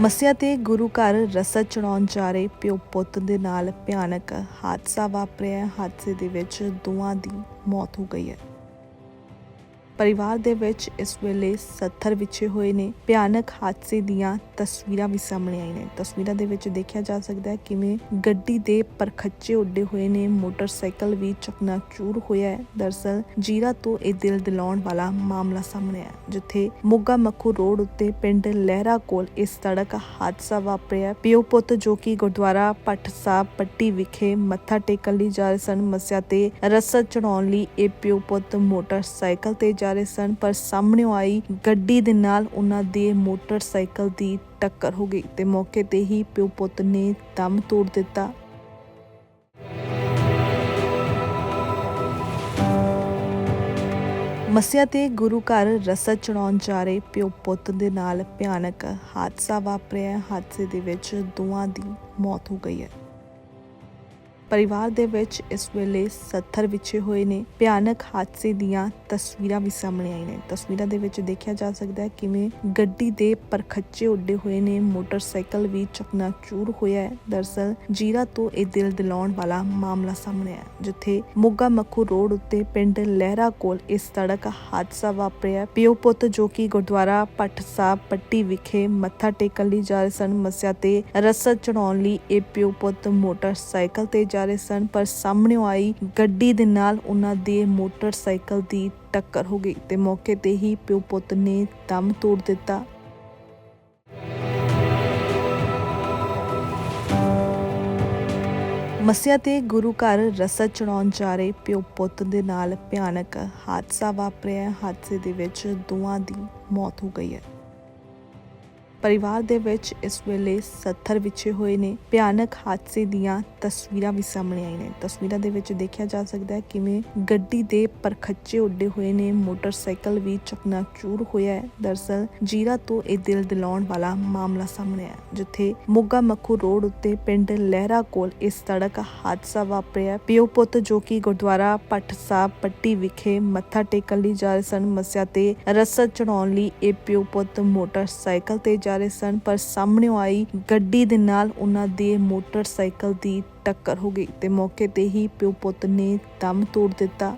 ਮੱਸਿਆ ਤੇ ਗੁਰੂ ਘਰ ਰਸਦ ਚੜਾਉਣ ਜਾ ਰਹੇ ਪਿਓ ਪੁੱਤ ਦੇ ਨਾਲ ਭਿਆਨਕ ਹਾਦਸਾ ਵਾਪਰਿਆ। ਹਾਦਸੇ ਦੇ ਵਿੱਚ ਦੋਵਾਂ ਦੀ ਮੌਤ ਹੋ ਗਈ ਹੈ। ਪਰਿਵਾਰ ਦੇ ਵਿੱਚ ਇਸ ਵੇਲੇ 70 ਵਿਛੇ ਹੋਏ ਨੇ। ਭਿਆਨਕ ਹਾਦਸੇ ਦੀਆਂ ਤਸਵੀਰਾਂ ਵੀ ਸਾਹਮਣੇ ਆਈਆਂ ਨੇ। ਤਸਵੀਰਾਂ ਦੇ ਵਿੱਚ ਦੇਖਿਆ ਜਾ ਸਕਦਾ ਹੈ ਕਿਵੇਂ ਗੱਡੀ ਦੇ ਪਰਖੱਚੇ ਉੱਡੇ ਹੋਏ ਨੇ। ਮੋਟਰਸਾਈਕਲ ਵੀ ਚਕਨਾਚੂਰ ਹੋਇਆ ਹੈ। ਦਰਸਲ ਜੀਰਾ ਤੋਂ ਇਹ ਦਿਲ ਦਿਲਾਉਣ ਵਾਲਾ ਮਾਮਲਾ ਸਾਹਮਣੇ ਆਇਆ, ਜਿੱਥੇ ਮੋਗਾ ਮੱਖੂ ਰੋਡ ਉੱਤੇ ਪਿੰਡ ਲਹਿਰਾ ਕੋਲ ਇਸ ਸੜਕ ਹਾਦਸਾ ਵਾਪਰਿਆ ਪਿਓ ਪੁੱਤ ਜੋ ਕਿ ਗੁਰਦੁਆਰਾ ਪੱਠ ਸਾਹਿਬ ਪੱਟੀ ਵਿਖੇ ਮੱਥਾ ਟੇਕਣ ਲਈ ਜਾ ਰਹੇ ਸਨ, ਮੱਸਿਆ ਤੇ ਰਸਦ ਚੜਾਉਣ ਲਈ ਇਹ ਪਿਓ ਪੁੱਤ ਮੋਟਰਸਾਈਕਲ ਤੇ ਜਾ ਰਹੇ ਸਨ, ਪਰ ਸਾਹਮਣੇ ਆਈ ਗੱਡੀ ਦੇ ਨਾਲ ਉਹਨਾਂ ਦੇ ਮੋਟਰਸਾਈਕਲ ਦੀ ਟੱਕਰ ਹੋ ਗਈ ਤੇ ਮੌਕੇ ਤੇ ਹੀ ਪਿਓ ਪੁੱਤ ਨੇ ਦਮ ਤੋੜ ਦਿੱਤਾ। ਮੱਸਿਆ ਤੇ ਗੁਰੂ ਘਰ ਰਸਦ ਚੜਾਉਣ ਜਾ ਰਹੇ ਪਿਓ ਪੁੱਤ ਦੇ ਨਾਲ ਭਿਆਨਕ ਹਾਦਸਾ ਵਾਪਰਿਆ। ਹਾਦਸੇ ਦੇ ਵਿੱਚ ਦੋਵਾਂ ਦੀ ਮੌਤ ਹੋ ਗਈ ਹੈ। ਪਰਿਵਾਰ ਦੇ ਵਿੱਚ ਇਸ ਵੇਲੇ 70 ਵਿਛੇ ਹੋਏ ਨੇ। ਭਿਆਨਕ ਹਾਦਸੇ ਦੀਆਂ ਤਸਵੀਰਾਂ ਵੀ ਸਾਹਮਣੇ ਆਈ ਨੇ। ਤਸਵੀਰਾਂ ਦੇ ਵਿੱਚ ਦੇਖਿਆ ਜਾ ਸਕਦਾ ਹੈ ਕਿਵੇਂ ਗੱਡੀ ਦੇ ਪਰਖੱਚੇ ਉੱਡੇ ਹੋਏ ਨੇ। ਮੋਟਰਸਾਈਕਲ ਵੀ ਚਕਨਾਚੂਰ ਹੋਇਆ ਹੈ। ਦਰਸਲ ਜੀਰਾ ਤੋਂ ਇਹ ਦਿਲ ਦਿਲਾਉਣ ਵਾਲਾ ਮਾਮਲਾ ਸਾਹਮਣੇ ਆਇਆ ਜਿੱਥੇ ਮੋਗਾ ਮੱਖੂ ਰੋਡ ਉੱਤੇ ਪਿੰਡ ਲਹਿਰਾ ਕੋਲ ਇਸ ਸੜਕ ਹਾਦਸਾ ਵਾਪਰਿਆ ਪਿਓ ਪੁੱਤ ਜੋ ਕਿ ਗੁਰਦੁਆਰਾ ਪੱਠ ਸਾਹਿਬ ਪੱਟੀ ਵਿਖੇ ਮੱਥਾ ਟੇਕਣ ਲਈ ਜਾ ਰਹੇ ਸਨ, ਮੱਸਿਆ ਤੇ ਰਸਦ ਚੜਾਉਣ ਲਈ ਇਹ ਪਿਓ ਪੁੱਤ ਮੋਟਰਸਾਈਕਲ ਤੇ ਜਾ ਰਹੇ ਸਨ, ਪਰ ਸਾਹਮਣੇ ਆਈ ਗੱਡੀ ਦੇ ਨਾਲ ਉਹਨਾਂ ਦੇ ਮੋਟਰਸਾਈਕਲ ਦੀ ਟੱਕਰ ਹੋ ਗਈ ਤੇ ਮੌਕੇ ਤੇ ਹੀ ਪਿਓ ਪੁੱਤ ਨੇ ਦਮ ਤੋੜ ਦਿੱਤਾ। ਮੱਸਿਆ ਤੇ ਗੁਰੂ ਘਰ ਰਸਦ ਚੜਾਉਣ ਜਾ ਰਹੇ ਪਿਓ ਪੁੱਤ ਦੇ ਨਾਲ ਭਿਆਨਕ ਹਾਦਸਾ ਵਾਪਰਿਆ। ਹਾਦਸੇ ਦੇ ਵਿੱਚ ਦੋਵਾਂ ਦੀ ਮੌਤ ਹੋ ਗਈ ਹੈ। ਪਰਿਵਾਰ ਦੇ ਵਿੱਚ ਇਸ ਵੇਲੇ 70 ਵਿਛੇ ਹੋਏ ਨੇ। ਭਿਆਨਕ ਹਾਦਸੇ ਦੀਆਂ ਤਸਵੀਰਾਂ ਵੀ ਸਾਹਮਣੇ ਆਈਆਂ ਨੇ। ਤਸਵੀਰਾਂ ਦੇ ਵਿੱਚ ਦੇਖਿਆ ਜਾ ਸਕਦਾ ਹੈ ਕਿਵੇਂ ਗੱਡੀ ਦੇ ਪਰਖੱਚੇ ਉੱਡੇ ਹੋਏ ਨੇ। ਮੋਟਰਸਾਈਕਲ ਵੀ ਚਕਨਾਚੂਰ ਹੋਇਆ ਹੈ। ਦਰਸਲ ਜੀਰਾ ਤੋਂ ਇਹ ਦਿਲ ਦਿਲਾਉਣ ਵਾਲਾ ਮਾਮਲਾ ਸਾਹਮਣੇ ਆਇਆ ਜਿੱਥੇ ਮੋਗਾ ਮੱਖੂ ਰੋਡ ਉੱਤੇ ਪਿੰਡ ਲਹਿਰਾ ਕੋਲ ਇਸ ਸੜਕ ਹਾਦਸਾ ਵਾਪਰਿਆ ਪਿਓ ਪੁੱਤ ਜੋ ਕਿ ਗੁਰਦੁਆਰਾ ਪੱਠ ਸਾਹਿਬ ਪੱਟੀ ਵਿਖੇ ਮੱਥਾ ਟੇਕਣ ਲਈ ਜਾ ਰਹੇ ਸਨ, ਮੱਸਿਆ ਤੇ ਰਸਦ ਚੜਾਉਣ ਲਈ ਇਹ ਪਿਓ ਪੁੱਤ ਮੋਟਰਸਾਈਕਲ ਤੇ ਜਾ ਸਨ, ਪਰ ਸਾਹਮਣੇ ਆਈ ਗੱਡੀ ਦੇ ਨਾਲ ਉਹਨਾਂ ਦੇ ਮੋਟਰਸਾਈਕਲ ਦੀ ਟੱਕਰ ਹੋ ਗਈ ਤੇ ਮੌਕੇ ਤੇ ਹੀ ਪਿਓ ਪੁੱਤ ਨੇ ਦਮ ਤੋੜ ਦਿੱਤਾ।